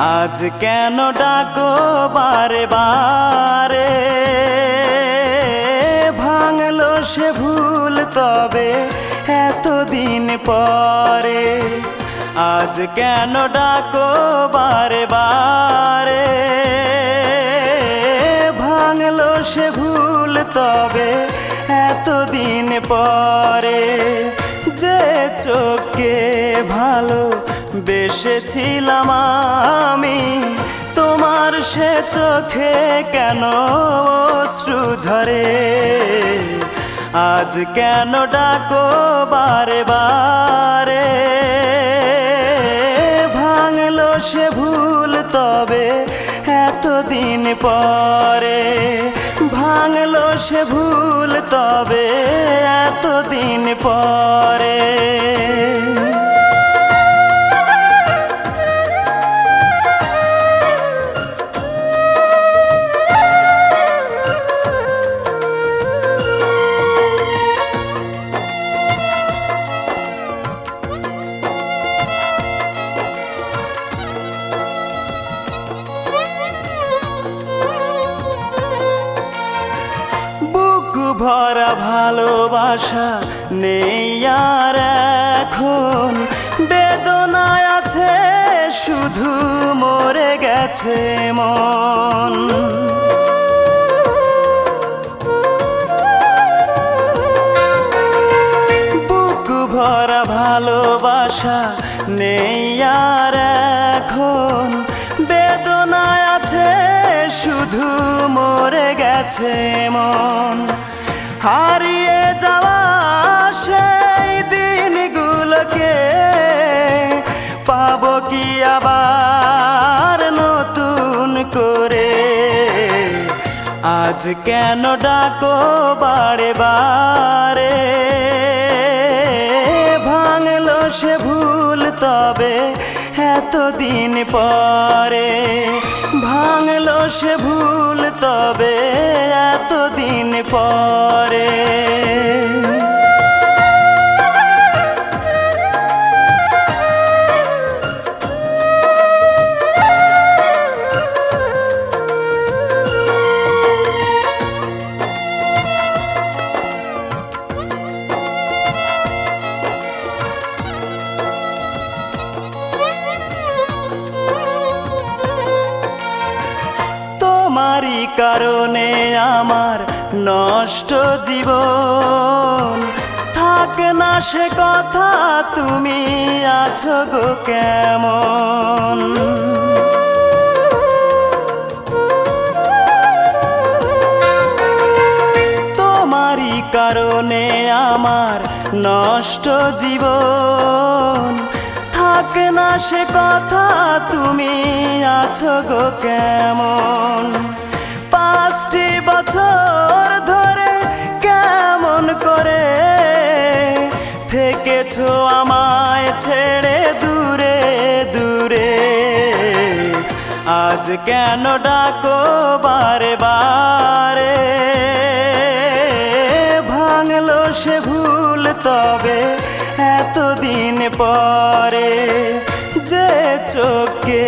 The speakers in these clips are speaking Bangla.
আজ কেন ডাকো বারে বারে? ভাঙলো সে ভুল তবে এতদিন পরে। আজ কেন ডাকো বারে বারে? ভাঙলো সে ভুল তবে এতদিন পরে। যে চোখে ভালো বেসেছিলাম তোমার সে চোখে কেন অশ্রু ঝরে? আজ কেন ডাকো বারে বারে ভাঙলো সে ভুল তবে এতদিন পরে। ভাঙলো সে ভুল তবে এতদিন পরে। ভালোবাসা নেই আর এখন। বেদনায় আছে, শুধু মরে গেছে মন। বুক ভরা ভালোবাসা নেই আর এখন। বেদনায় আছে, শুধু মরে গেছে মন। হারিয়ে যাওয়া সেই দিনগুলোকে পাবো কি আবার নতুন করে? আজ কেন ডাকো বারে বারে? ভাঙলো সে ভুল তবে এতদিন পরে। ভাঙলো সে ভুল তবে এতদিন পরে। কারণে আমার নষ্ট জীবন। থাকে না সে কথা, তুমি আছো গো কেমন? তোমারই কারণে আমার নষ্ট জীবন। থাকে না সে কথা, তুমি আছো গো কেমন? থেকেছো আমায় ছেড়ে দূরে দূরে। আজ কেন ডাকো বারে বারে ভাঙলো সে ভুল তবে এতদিন পরে। যে চোখে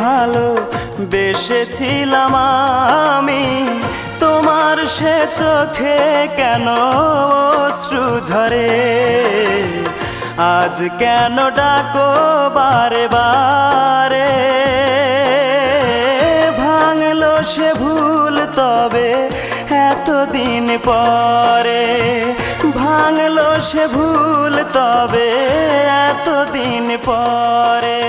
ভালো বেসেছিলাম আমি সে চোখে কেন অশ্রু ঝরে? আজ কেন ডাকো বারে বারে ভাঙলো সে ভুল তবে এতদিন পরে। ভাঙলো সে ভুল তবে এতদিন পরে।